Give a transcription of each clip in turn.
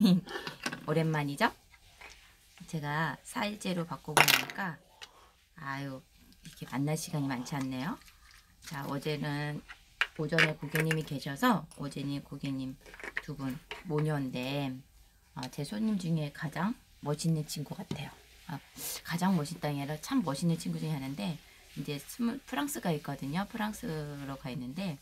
오랜만이죠? 제가 4일째로 바꿔보니까 아유 이렇게 만날 시간이 많지 않네요. 자 어제는 오전에 고객님이 계셔서 오전이 고객님 두 분 모녀인데 어, 제 손님 중에 가장 멋있는 친구 같아요. 아, 가장 멋있다는 게 아니라 참 멋있는 친구 중에 하나인데 이제 스물- 프랑스가 있거든요. 프랑스로 가 있는데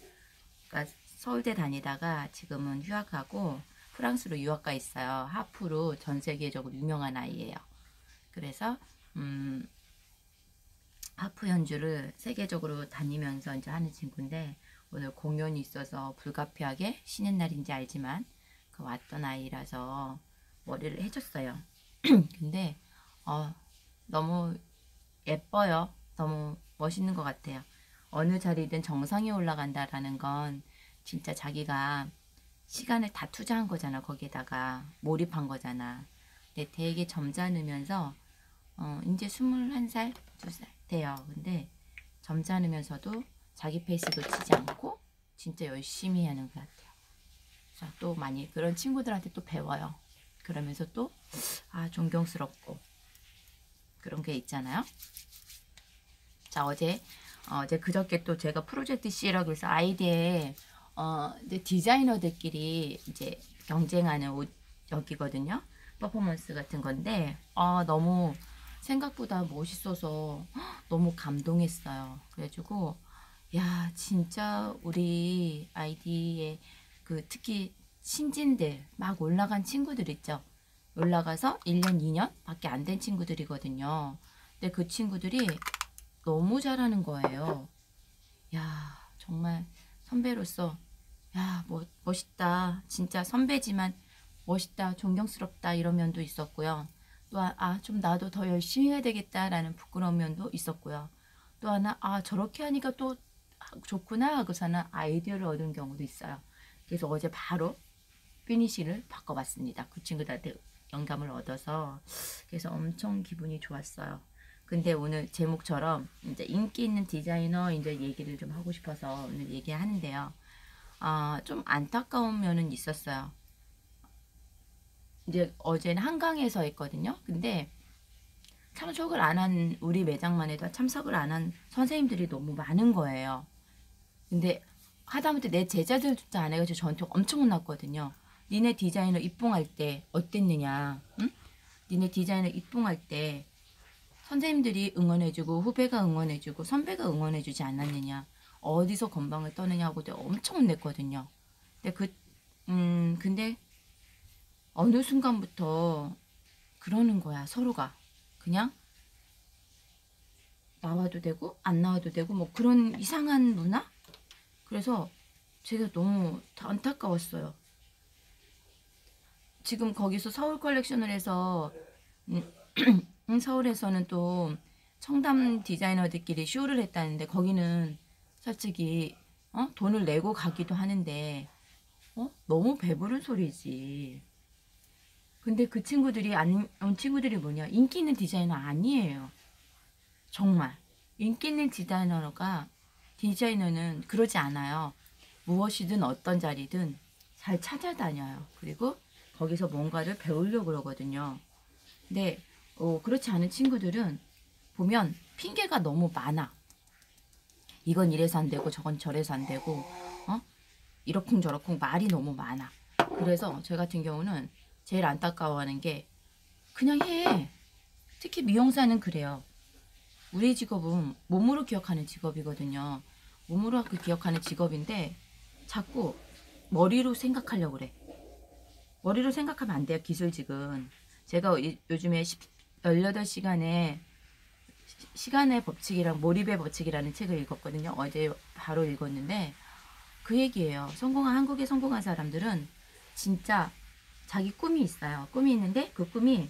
그러니까 서울대 다니다가 지금은 휴학하고 프랑스로 유학 가 있어요. 하프로 전 세계적으로 유명한 아이예요. 그래서 음, 하프 연주를 세계적으로 다니면서 이제 하는 친구인데 오늘 공연이 있어서 불가피하게 쉬는 날인지 알지만 그 왔던 아이라서 머리를 해줬어요. 근데 어, 너무 예뻐요. 너무 멋있는 것 같아요. 어느 자리든 정상에 올라간다라는 건 진짜 자기가 시간을 다 투자한 거잖아. 거기에다가 몰입한 거잖아. 근데 되게 점잖으면서 어, 이제 21살, 2살 돼요. 근데 점잖으면서도 자기 페이스 놓치지 않고 진짜 열심히 하는 것 같아요. 자, 또 많이 그런 친구들한테 또 배워요. 그러면서 또, 아, 존경스럽고. 그런 게 있잖아요. 자, 어제, 어, 어제 그저께 또 제가 프로젝트 C라고 해서 아이디에, 어, 이제 디자이너들끼리 이제 경쟁하는 옷, 여기거든요. 퍼포먼스 같은 건데, 아, 너무 생각보다 멋있어서 헉, 너무 감동했어요. 그래가지고, 야, 진짜 우리 아이디에 그 특히 신진들 막 올라간 친구들 있죠. 올라가서 1년, 2년 밖에 안 된 친구들이거든요. 근데 그 친구들이 너무 잘하는 거예요. 야, 정말 선배로서 야, 뭐 멋있다. 진짜 선배지만 멋있다. 존경스럽다. 이런 면도 있었고요. 또 아, 좀 나도 더 열심히 해야 되겠다라는 부끄러운 면도 있었고요. 또 하나 아, 저렇게 하니까 또 좋구나 하고서는 아이디어를 얻은 경우도 있어요. 그래서 어제 바로 피니시를 바꿔봤습니다. 그 친구들한테 영감을 얻어서 그래서 엄청 기분이 좋았어요. 근데 오늘 제목처럼 이제 인기 있는 디자이너 이제 얘기를 좀 하고 싶어서 오늘 얘기하는데요. 아, 좀 안타까운 면은 있었어요. 이제 어제는 한강에서 했거든요. 근데 참석을 안 한 우리 매장만 해도 참석을 안 한 선생님들이 너무 많은 거예요. 근데 하다못해 내 제자들도 안 해가지고 저한테 엄청 혼났거든요. 니네 디자이너 입봉할 때 어땠느냐? 응? 니네 디자이너 입봉할 때 선생님들이 응원해주고 후배가 응원해주고 선배가 응원해주지 않았느냐? 어디서 건방을 떠느냐고 엄청 혼냈거든요. 근데 그, 음, 근데 어느 순간부터 그러는 거야, 서로가. 그냥 나와도 되고, 안 나와도 되고, 뭐 그런 이상한 문화? 그래서 제가 너무 안타까웠어요. 지금 거기서 서울 컬렉션을 해서, 음, 서울에서는 또 청담 디자이너들끼리 쇼를 했다는데, 거기는 솔직히, 어? 돈을 내고 가기도 하는데, 어? 너무 배부른 소리지. 근데 그 친구들이 안온 친구들이 뭐냐 인기 있는 디자이너 아니에요 정말 인기 있는 디자이너가 디자이너는 그러지 않아요 무엇이든 어떤 자리든 잘 찾아다녀요 그리고 거기서 뭔가를 배우려고 그러거든요 근데 어, 그렇지 않은 친구들은 보면 핑계가 너무 많아 이건 이래서 안 되고 저건 저래서 안 되고 어 이러쿵저러쿵 말이 너무 많아 그래서 저 같은 경우는 제일 안타까워하는 게 그냥 해. 특히 미용사는 그래요. 우리 직업은 몸으로 기억하는 직업이거든요. 몸으로 그 기억하는 직업인데 자꾸 머리로 생각하려고 그래. 머리로 생각하면 안 돼요. 기술직은. 제가 이- 요즘에 18시간의 시간의 법칙이랑 몰입의 법칙이라는 책을 읽었거든요. 어제 바로 읽었는데 그 얘기예요. 성공한 한국에 성공한 사람들은 진짜 자기 꿈이 있어요. 꿈이 있는데 그 꿈이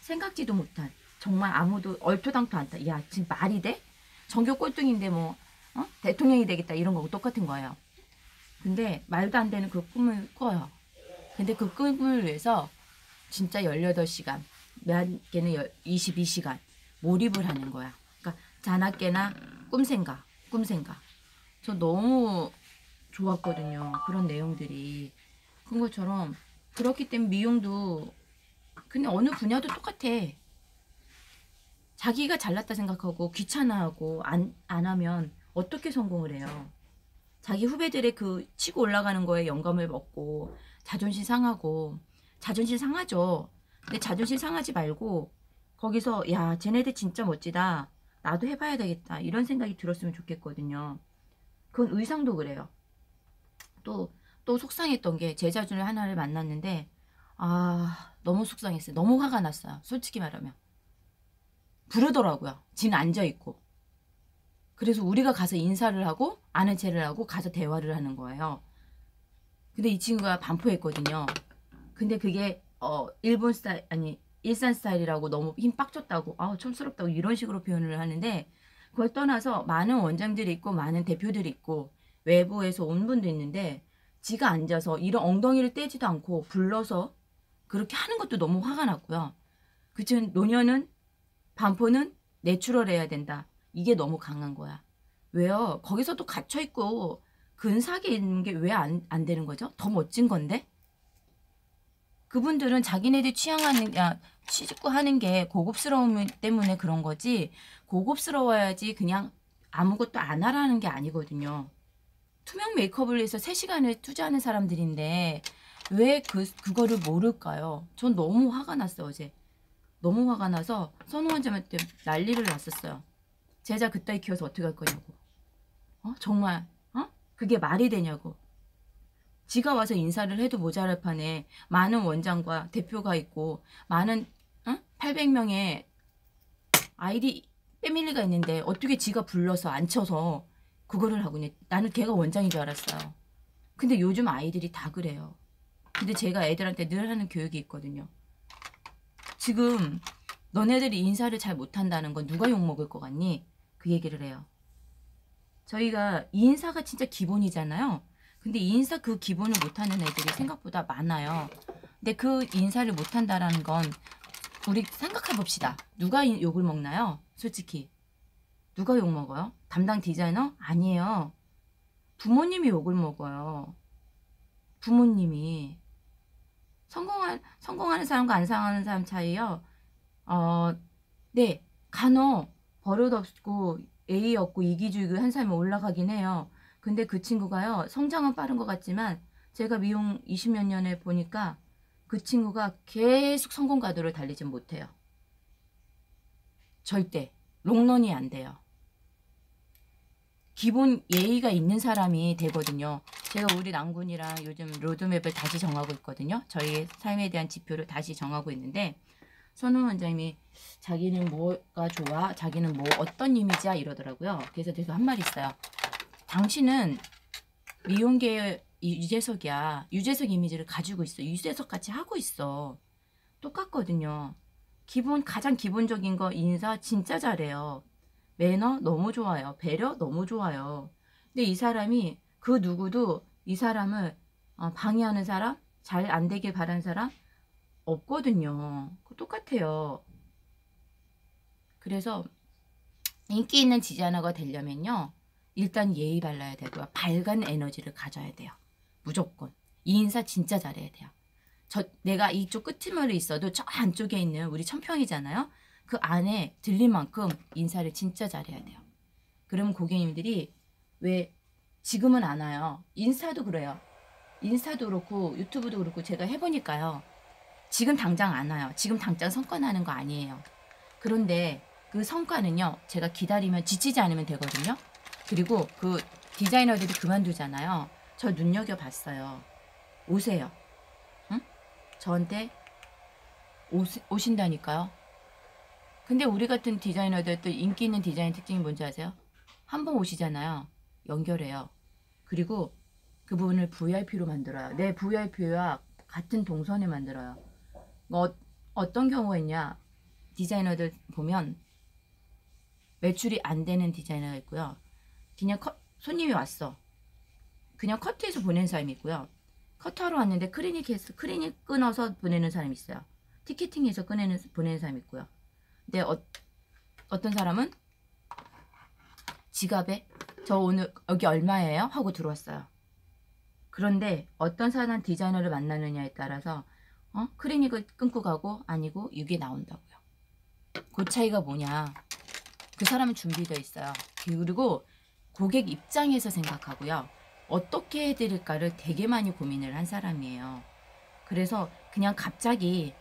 생각지도 못한 정말 아무도 얼토당토 않다. 야 지금 말이 돼? 전교 꼴등인데 뭐 어? 대통령이 되겠다 이런 거고 똑같은 거예요. 근데 말도 안 되는 그 꿈을 꿔요. 근데 그 꿈을 위해서 진짜 18시간, 몇 개는 22시간 몰입을 하는 거야. 그러니까 자나깨나 꿈생각, 꿈생각. 저 너무 좋았거든요. 그런 내용들이. 그런 것처럼 그렇기 때문에 미용도 근데 어느 분야도 똑같아. 자기가 잘났다 생각하고 귀찮아하고 안, 안 하면 어떻게 성공을 해요? 자기 후배들의 그 치고 올라가는 거에 영감을 먹고 자존심 상하고 자존심 상하죠. 근데 자존심 상하지 말고 거기서 야 쟤네들 진짜 멋지다. 나도 해봐야 되겠다. 이런 생각이 들었으면 좋겠거든요. 그건 의상도 그래요. 또, 또 속상했던 게 제자 중에 하나를 만났는데 아 너무 속상했어요. 너무 화가 났어요. 솔직히 말하면. 부르더라고요. 진 앉아있고. 그래서 우리가 가서 인사를 하고 아는 체를 하고 가서 대화를 하는 거예요. 근데 이 친구가 반포했거든요. 근데 그게 어 일본 스타일 아니 일산 스타일이라고 너무 힘빡 줬다고 아우 촌스럽다고 이런 식으로 표현을 하는데 그걸 떠나서 많은 원장들이 있고 많은 대표들이 있고 외부에서 온 분도 있는데 지가 앉아서 이런 엉덩이를 떼지도 않고 불러서 그렇게 하는 것도 너무 화가 났고요. 그치만 노년은 반포는 내추럴해야 된다. 이게 너무 강한 거야. 왜요? 거기서도 갇혀 있고 근사하게 있는 게 왜 안 안 되는 거죠? 더 멋진 건데. 그분들은 자기네들 취향하는 야 취직구 하는 게 고급스러움 때문에 그런 거지 고급스러워야지 그냥 아무것도 안 하라는 게 아니거든요. 투명 메이크업을 위해서 3시간을 투자하는 사람들인데 왜 그, 그거를 모를까요? 전 너무 화가 났어요, 어제. 너무 화가 나서 선우원장한테 난리를 났었어요. 제자 그따위 키워서 어떻게 할 거냐고. 어? 정말, 어? 그게 말이 되냐고. 지가 와서 인사를 해도 모자랄 판에 많은 원장과 대표가 있고 많은 어? 800명의 아이디 패밀리가 있는데 어떻게 지가 불러서 앉혀서 그거를 하고 있냐. 나는 걔가 원장인 줄 알았어요. 근데 요즘 아이들이 다 그래요. 근데 제가 애들한테 늘 하는 교육이 있거든요. 지금 너네들이 인사를 잘 못한다는 건 누가 욕먹을 것 같니? 그 얘기를 해요. 저희가 인사가 진짜 기본이잖아요. 근데 인사 그 기본을 못하는 애들이 생각보다 많아요. 근데 그 인사를 못한다라는 건 우리 생각해 봅시다. 누가 욕을 먹나요? 솔직히. 누가 욕 먹어요? 담당 디자이너? 아니에요. 부모님이 욕을 먹어요. 부모님이. 성공한, 성공하는 사람과 안 성공하는 사람 차이요. 어, 네. 간혹 버릇 없고 예의 없고 이기주의 한 사람이 올라가긴 해요. 근데 그 친구가요. 성장은 빠른 것 같지만 제가 미용 20몇 년에 보니까 그 친구가 계속 성공 가도를 달리진 못해요. 절대. 롱런이 안 돼요. 기본 예의가 있는 사람이 되거든요. 제가 우리 남군이랑 요즘 로드맵을 다시 정하고 있거든요. 저희 삶에 대한 지표를 다시 정하고 있는데 선우 원장님이 자기는 뭐가 좋아? 자기는 뭐 어떤 이미지야? 이러더라고요. 그래서 제가 한말 있어요. 당신은 미용계의 유재석이야. 유재석 이미지를 가지고 있어. 유재석 같이 하고 있어. 똑같거든요. 기본 가장 기본적인 거 인사 진짜 잘해요. 매너 너무 좋아요. 배려 너무 좋아요. 근데 이 사람이 그 누구도 이 사람을 어, 방해하는 사람, 잘 안 되길 바란 사람 없거든요. 똑같아요. 그래서 인기 있는 디자이너가 되려면요. 일단 예의 발라야 되고요. 밝은 에너지를 가져야 돼요. 무조건. 이 인사 진짜 잘해야 돼요. 저 내가 이쪽 끝머리 있어도 저 안쪽에 있는 우리 천평이잖아요. 그 안에 들릴 만큼 인사를 진짜 잘해야 돼요. 그럼 고객님들이 왜 지금은 안 와요. 인스타도 그래요. 인스타도 그렇고 유튜브도 그렇고 제가 해보니까요. 지금 당장 안 와요. 지금 당장 성과 나는 거 아니에요. 그런데 그 성과는요. 제가 기다리면 지치지 않으면 되거든요. 그리고 그 디자이너들이 그만두잖아요. 저 눈여겨봤어요. 오세요. 응? 저한테 오시, 오신다니까요. 근데 우리 같은 디자이너들 또 인기 있는 디자인 특징이 뭔지 아세요? 한 번 오시잖아요. 연결해요. 그리고 그 부분을 VIP로 만들어요. 내 VIP와 같은 동선에 만들어요. 어, 어떤 경우가 있냐? 디자이너들 보면 매출이 안 되는 디자이너가 있고요. 그냥 컷, 손님이 왔어. 그냥 커트해서 보낸 사람이 있고요. 커트하러 왔는데 클리닉에서 클리닉 끊어서 보내는 사람이 있어요. 티켓팅해서 꺼내는 보내는 사람이 있고요. 근데 어, 어떤 사람은 지갑에 저 오늘 여기 얼마예요? 하고 들어왔어요. 그런데 어떤 사람 디자이너를 만나느냐에 따라서 어? 클리닉을 끊고 가고 아니고 이게 나온다고요. 그 차이가 뭐냐. 그 사람은 준비되어 있어요. 그리고 고객 입장에서 생각하고요. 어떻게 해드릴까를 되게 많이 고민을 한 사람이에요. 그래서 그냥 갑자기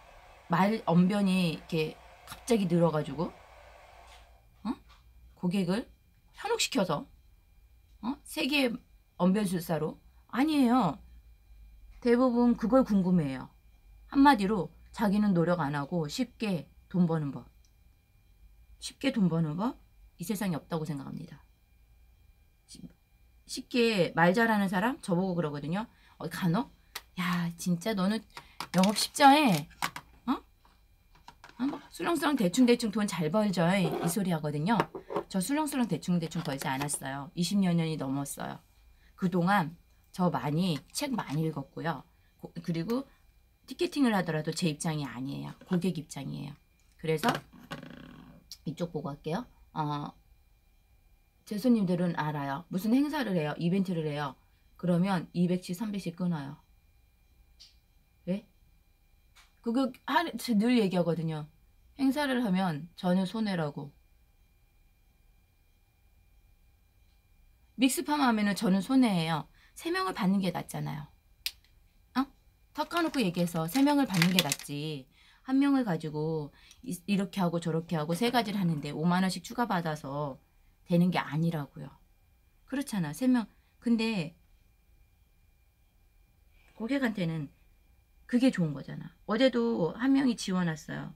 말 언변이 이렇게 갑자기 늘어가지고 어? 고객을 현혹시켜서 어? 세계의 언변술사로 아니에요. 대부분 그걸 궁금해해요. 한마디로 자기는 노력 안 하고 쉽게 돈 버는 법. 쉽게 돈 버는 법? 이 세상에 없다고 생각합니다. 쉽- 쉽게 말 잘하는 사람? 저보고 그러거든요. 어, 간혹? 야, 진짜 너는 영업 쉽죠? 해? 어? 어? 뭐 술렁술렁 대충대충 돈 잘 벌죠? 이 소리 하거든요. 저 술렁술렁 대충대충 벌지 않았어요. 20여 년이 넘었어요. 그동안 저 많이 책 많이 읽었고요. 고- 그리고 티켓팅을 하더라도 제 입장이 아니에요. 고객 입장이에요. 그래서 이쪽 보고 할게요. 어, 제 손님들은 알아요. 무슨 행사를 해요. 이벤트를 해요. 그러면 200씩 300씩 끊어요. 왜? 그거 하- 늘 얘기하거든요. 행사를 하면 저는 손해라고. 믹스팜 하면은 저는 손해예요. 세 명을 받는 게 낫잖아요. 어? 턱 까놓고 얘기해서 세 명을 받는 게 낫지. 한 명을 가지고 이- 이렇게 하고 저렇게 하고 세 가지를 하는데 5만 원씩 추가 받아서 되는 게 아니라고요. 그렇잖아. 세 명. 근데 고객한테는 그게 좋은 거잖아. 어제도 한 명이 지원했어요.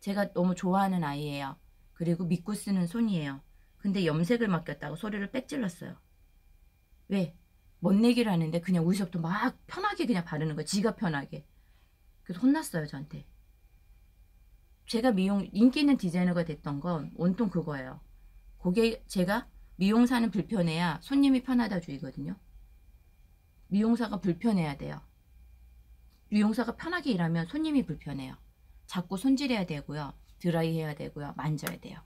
제가 너무 좋아하는 아이예요. 그리고 믿고 쓰는 손이에요. 근데 염색을 맡겼다고 소리를 빽질렀어요. 왜? 뭔 얘기를 하는데 그냥 우리서부터 막 편하게 그냥 바르는 거야. 지가 편하게. 그래서 혼났어요, 저한테. 제가 미용, 인기 있는 디자이너가 됐던 건 온통 그거예요. 고객, 제가 미용사는 불편해야 손님이 편하다 주의거든요. 미용사가 불편해야 돼요. 미용사가 편하게 일하면 손님이 불편해요. 자꾸 손질해야 되고요. 드라이 해야 되고요. 만져야 돼요.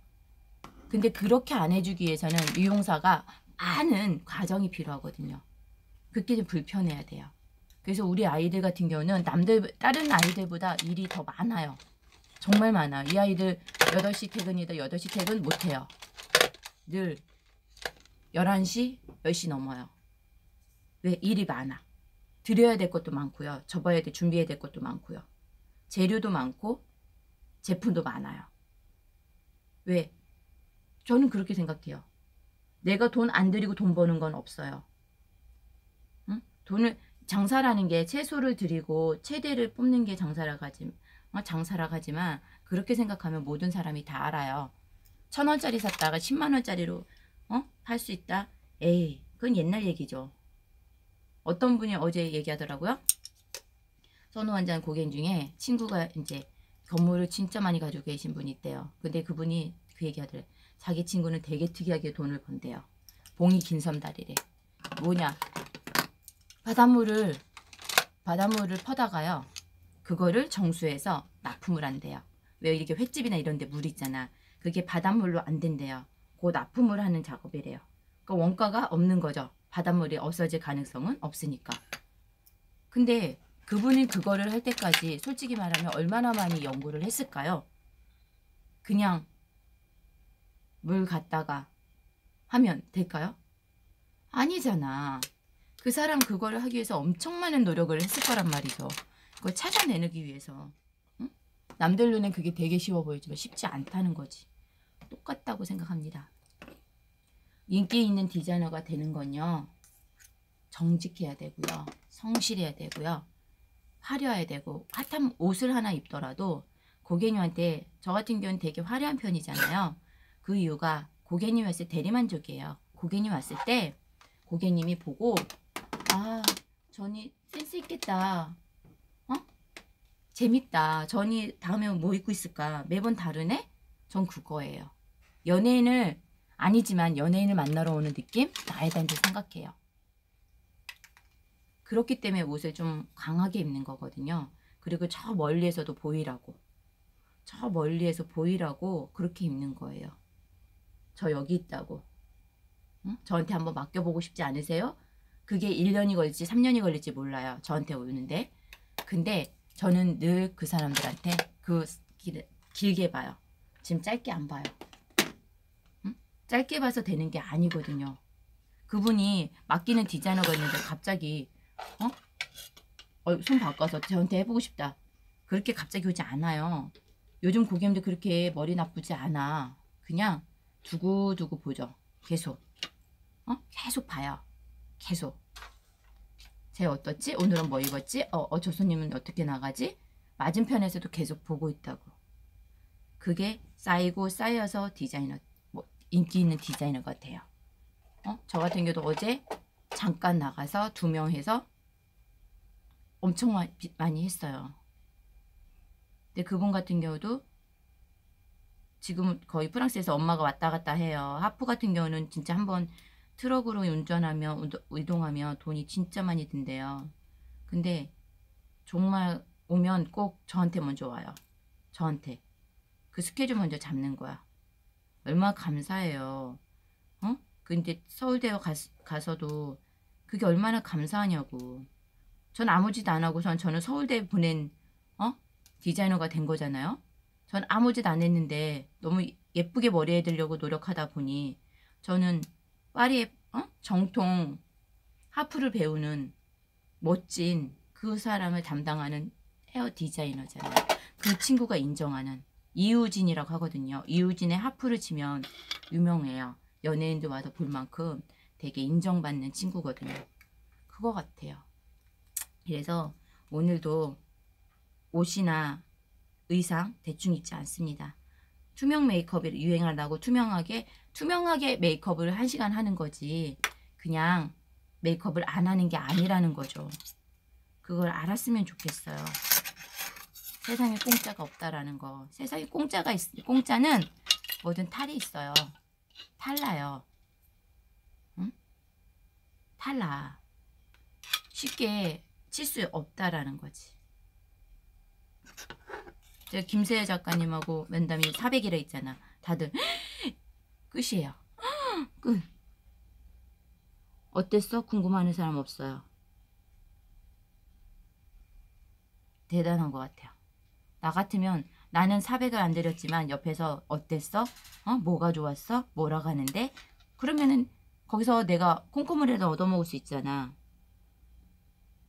근데 그렇게 안 해주기 위해서는 미용사가 많은 과정이 필요하거든요. 그게 좀 불편해야 돼요. 그래서 우리 아이들 같은 경우는 남들 다른 아이들보다 일이 더 많아요. 정말 많아요. 이 아이들 8시 퇴근이다 8시 퇴근 못해요. 늘 11시 10시 넘어요. 왜? 일이 많아. 드려야 될 것도 많고요. 접어야 돼 준비해야 될 것도 많고요. 재료도 많고 제품도 많아요. 왜? 저는 그렇게 생각해요. 내가 돈 안 들이고 돈 버는 건 없어요. 응? 돈을 장사라는 게 채소를 들이고 최대를 뽑는 게 장사라 가지 어, 장사라 하지만 그렇게 생각하면 모든 사람이 다 알아요. 천 원짜리 샀다가 10만 원짜리로 어? 팔 수 있다? 에이, 그건 옛날 얘기죠. 어떤 분이 어제 얘기하더라고요. 선호환장 고객 중에 친구가 이제 건물을 진짜 많이 가지고 계신 분이 있대요. 근데 그분이 그 얘기하더래. 자기 친구는 되게 특이하게 돈을 번대요. 봉이 긴 섬다리래. 뭐냐? 바닷물을 바닷물을 퍼다가요. 그거를 정수해서 납품을 한대요. 왜 이렇게 횟집이나 이런 데 물 있잖아. 그게 바닷물로 안 된대요. 그 납품을 하는 작업이래요. 그러니까 원가가 없는 거죠. 바닷물이 없어질 가능성은 없으니까. 근데 그분이 그거를 할 때까지 솔직히 말하면 얼마나 많이 연구를 했을까요? 그냥 물 갖다가 하면 될까요? 아니잖아. 그 사람 그거를 하기 위해서 엄청 많은 노력을 했을 거란 말이죠. 그걸 찾아내기 위해서. 응? 남들 눈엔 그게 되게 쉬워 보이지만 쉽지 않다는 거지. 똑같다고 생각합니다. 인기 있는 디자이너가 되는 건요. 정직해야 되고요. 성실해야 되고요. 화려해야 되고 핫한 옷을 하나 입더라도 고객님한테 저 같은 경우는 되게 화려한 편이잖아요. 그 이유가 고객님 왔을 때 대리만족이에요. 고객님 왔을 때 고객님이 보고 아 전이 센스 있겠다. 어? 재밌다. 전이 다음에 뭐 입고 있을까? 매번 다르네? 전 그거예요. 연예인을 아니지만 연예인을 만나러 오는 느낌? 나에 대한 줄 생각해요. 그렇기 때문에 옷을 좀 강하게 입는 거거든요. 그리고 저 멀리에서도 보이라고. 저 멀리에서 보이라고 그렇게 입는 거예요. 저 여기 있다고. 응? 저한테 한번 맡겨보고 싶지 않으세요? 그게 1년이 걸릴지 3년이 걸릴지 몰라요. 저한테 오는데. 근데 저는 늘 그 사람들한테 그 길, 길게 봐요. 지금 짧게 안 봐요. 응? 짧게 봐서 되는 게 아니거든요. 그분이 맡기는 디자이너가 있는데 갑자기 어? 어, 손 바꿔서 저한테 해보고 싶다. 그렇게 갑자기 오지 않아요. 요즘 고객님들 그렇게 머리 나쁘지 않아. 그냥 두고두고 보죠. 계속. 어? 계속 봐요. 계속. 쟤 어떻지? 오늘은 뭐 입었지? 어, 어, 저 손님은 어떻게 나가지? 맞은편에서도 계속 보고 있다고. 그게 쌓이고 쌓여서 디자이너, 뭐, 인기 있는 디자이너가 돼요. 어? 저 같은 경우도 어제 잠깐 나가서 두 명 해서 엄청 많이 했어요. 근데 그분 같은 경우도 지금 거의 프랑스에서 엄마가 왔다 갔다 해요. 하프 같은 경우는 진짜 한번 트럭으로 운전하며 이동하면 돈이 진짜 많이 든대요. 근데 정말 오면 꼭 저한테 먼저 와요. 저한테. 그 스케줄 먼저 잡는 거야. 얼마나 감사해요. 어? 근데 서울대 가, 가서도 그게 얼마나 감사하냐고. 전 아무 짓 안 하고선 저는 서울대 보낸 어? 디자이너가 된 거잖아요. 전 아무 짓 안 했는데 너무 예쁘게 머리 해드리려고 노력하다 보니 저는 파리의 어? 정통 하프를 배우는 멋진 그 사람을 담당하는 헤어 디자이너잖아요. 그 친구가 인정하는 이우진이라고 하거든요. 이우진의 하프를 치면 유명해요. 연예인도 와서 볼 만큼 되게 인정받는 친구거든요. 그거 같아요. 그래서 오늘도 옷이나 의상 대충 입지 않습니다. 투명 메이크업이 유행하다고 투명하게 투명하게 메이크업을 한 시간 하는 거지 그냥 메이크업을 안 하는 게 아니라는 거죠. 그걸 알았으면 좋겠어요. 세상에 공짜가 없다라는 거. 세상에 공짜가 있, 공짜는 뭐든 탈이 있어요. 탈나요. 응? 탈나. 쉽게 칠 수 없다라는 거지. 제가 김세혜 작가님하고 면담이 400이라 있잖아. 다들 끝이에요. 끝. 어땠어? 궁금하는 사람 없어요. 대단한 것 같아요. 나 같으면 나는 400을 안 드렸지만 옆에서 어땠어? 어? 뭐가 좋았어? 뭐라고 하는데? 그러면은 거기서 내가 콩고물이라도 얻어먹을 수 있잖아.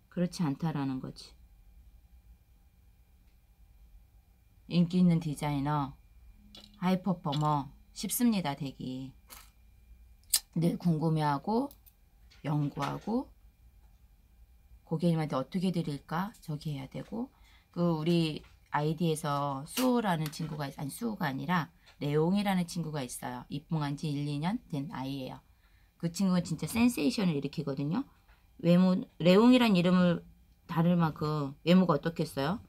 그렇지 않다라는 거지. 인기 있는 디자이너, 하이퍼포머 쉽습니다, 되기. 늘 궁금해하고 연구하고 고객님한테 어떻게 드릴까 저기 해야 되고 그 우리 아이디에서 수호라는 친구가 있, 아니 수호가 아니라 레옹이라는 친구가 있어요. 입봉한 지 1, 2년 된 아이예요. 그 친구는 진짜 센세이션을 일으키거든요. 외모 레옹이란 이름을 다를 만큼 외모가 어떻겠어요?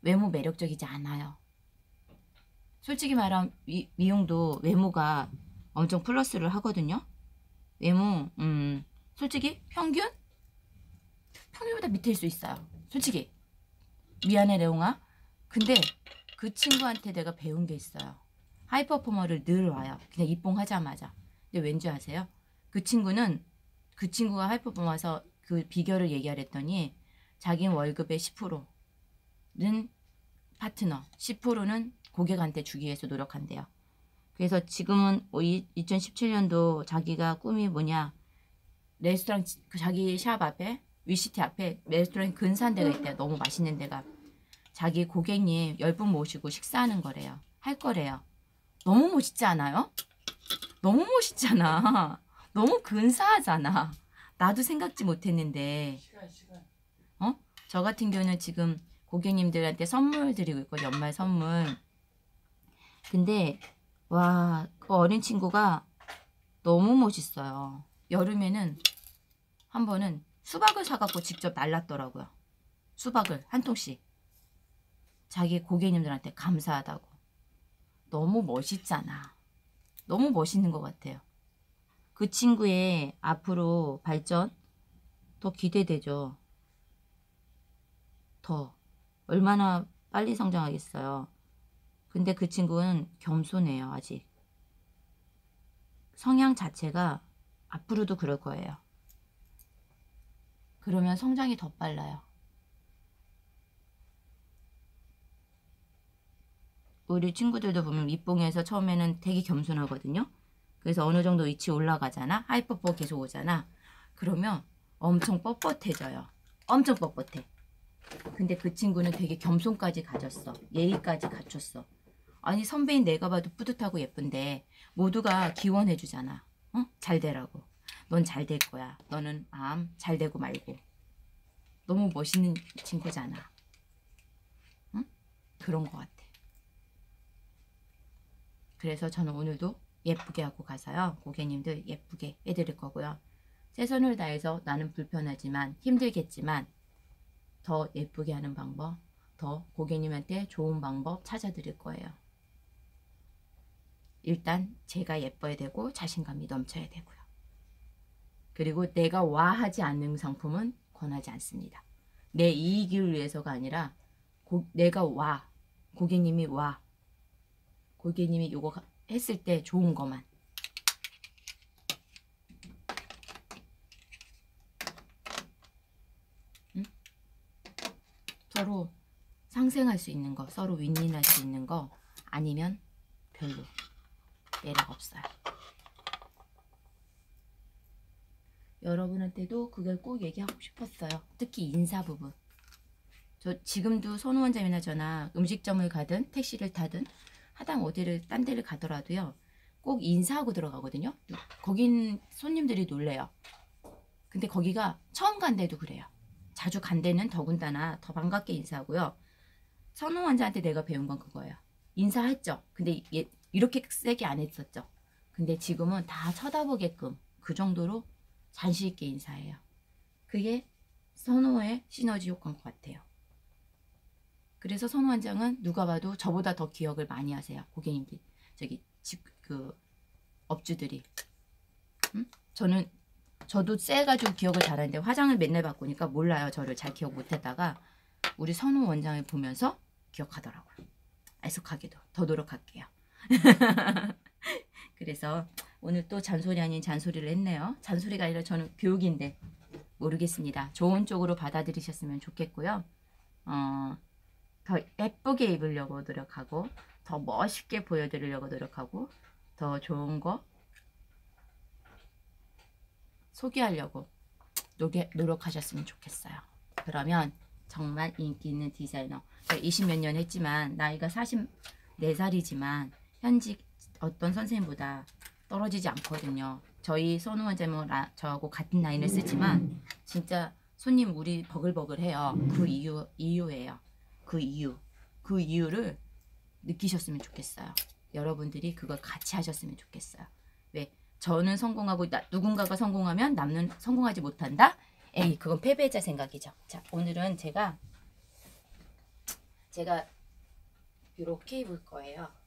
외모 매력적이지 않아요. 솔직히 말하면 미, 미용도 외모가 엄청 플러스를 하거든요. 외모, 음, 솔직히 평균? 평균보다 밑일 수 있어요. 솔직히. 미안해, 레옹아. 근데 그 친구한테 내가 배운 게 있어요. 하이퍼포머를 늘 와요. 그냥 입봉하자마자. 근데 왠지 아세요? 그 친구는 그 친구가 하이퍼포머 와서 그 비결을 얘기하랬더니 자기 월급의 10%는 파트너, 10%는 고객한테 주기 위해서 노력한대요. 그래서 지금은 2017년도 자기가 꿈이 뭐냐 레스토랑 그 자기 샵 앞에 위시티 앞에 레스토랑 근사한 데가 있대요. 너무 맛있는 데가. 자기 고객님 10분 모시고 식사하는 거래요. 할 거래요. 너무 멋있지 않아요? 너무 멋있잖아. 너무 근사하잖아. 나도 생각지 못했는데. 어? 저 같은 경우는 지금 고객님들한테 선물 드리고 있고 연말 선물. 근데 와, 그 어린 친구가 너무 멋있어요. 여름에는 한 번은 수박을 사갖고 직접 날랐더라고요. 수박을 한 통씩. 자기 고객님들한테 감사하다고. 너무 멋있잖아. 너무 멋있는 것 같아요. 그 친구의 앞으로 발전 더 기대되죠. 더. 얼마나 빨리 성장하겠어요. 근데 그 친구는 겸손해요, 아직. 성향 자체가 앞으로도 그럴 거예요. 그러면 성장이 더 빨라요. 우리 친구들도 보면 윗봉에서 처음에는 되게 겸손하거든요. 그래서 어느 정도 위치 올라가잖아. 하이퍼포 계속 오잖아. 그러면 엄청 뻣뻣해져요. 엄청 뻣뻣해. 근데 그 친구는 되게 겸손까지 가졌어. 예의까지 갖췄어. 아니 선배인 내가 봐도 뿌듯하고 예쁜데 모두가 기원해 주잖아. 어? 잘 되라고. 넌 잘 될 거야. 너는 암 잘 되고 말고. 너무 멋있는 친구잖아. 응? 그런 것 같아. 그래서 저는 오늘도 예쁘게 하고 가서요. 고객님들 예쁘게 해드릴 거고요. 최선을 다해서 나는 불편하지만 힘들겠지만 더 예쁘게 하는 방법, 더 고객님한테 좋은 방법 찾아드릴 거예요. 일단 제가 예뻐야 되고 자신감이 넘쳐야 되고요. 그리고 내가 와하지 않는 상품은 권하지 않습니다. 내 이익을 위해서가 아니라 고, 내가 와, 고객님이 와, 고객님이 이거 했을 때 좋은 것만 응? 서로 상생할 수 있는 거 서로 윈윈할 수 있는 거 아니면 별로 매력 없어요 여러분한테도 그걸 꼭 얘기하고 싶었어요 특히 인사 부분 저 지금도 선우 원장이나 저나 음식점을 가든 택시를 타든 하당 어디를 딴 데를 가더라도요. 꼭 인사하고 들어가거든요. 거긴 손님들이 놀래요. 근데 거기가 처음 간 데도 그래요. 자주 간 데는 더군다나 더 반갑게 인사하고요. 선우 환자한테 내가 배운 건 그거예요. 인사했죠. 근데 얘, 이렇게 세게 안 했었죠. 근데 지금은 다 쳐다보게끔 그 정도로 잔시 있게 인사해요. 그게 선호의 시너지 효과인 것 같아요. 그래서 선우 원장은 누가 봐도 저보다 더 기억을 많이 하세요. 고객님들. 저기 집 그 업주들이. 응? 저는 저도 쎄가지고 기억을 잘하는데 화장을 맨날 바꾸니까 몰라요. 저를 잘 기억 못했다가 우리 선우 원장을 보면서 기억하더라고요. 애석하게도 더 노력할게요. 그래서 오늘 또 잔소리 아닌 잔소리를 했네요. 잔소리가 아니라 저는 교육인데 모르겠습니다. 좋은 쪽으로 받아들이셨으면 좋겠고요. 어, 더 예쁘게 입으려고 노력하고 더 멋있게 보여드리려고 노력하고 더 좋은 거 소개하려고 노력하셨으면 좋겠어요. 그러면 정말 인기 있는 디자이너 20 몇 년 했지만 나이가 44살이지만 현직 어떤 선생님보다 떨어지지 않거든요. 저희 선우 원장은 저하고 같은 나이를 쓰지만 진짜 손님 우리 버글버글해요. 그 이유 이유예요. 그 이유, 그 이유를 느끼셨으면 좋겠어요. 여러분들이 그걸 같이 하셨으면 좋겠어요. 왜? 저는 성공하고 나, 누군가가 성공하면 남는 성공하지 못한다? 에이, 그건 패배자 생각이죠. 자, 오늘은 제가 제가 이렇게 입을 거예요.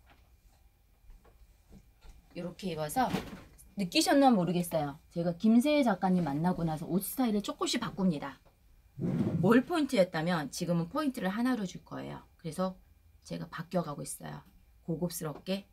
이렇게 입어서 느끼셨나 모르겠어요. 제가 김세혜 작가님 만나고 나서 옷 스타일을 조금씩 바꿉니다. 뭘 포인트였다면 지금은 포인트를 하나로 줄 거예요. 그래서 제가 바뀌어가고 있어요. 고급스럽게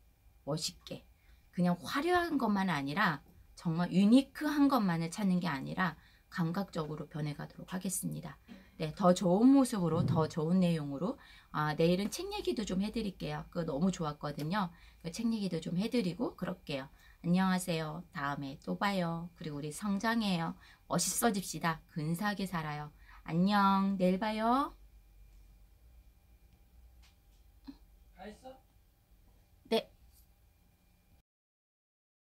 멋있게 그냥 화려한 것만 아니라 정말 유니크한 것만을 찾는 게 아니라 감각적으로 변해가도록 하겠습니다. 네, 더 좋은 모습으로 더 좋은 내용으로 아, 내일은 책 얘기도 좀 해드릴게요. 그거 너무 좋았거든요. 그 책 얘기도 좀 해드리고 그럴게요. 안녕하세요. 다음에 또 봐요. 그리고 우리 성장해요. 멋있어집시다. 근사하게 살아요. 안녕. 내일 봐요.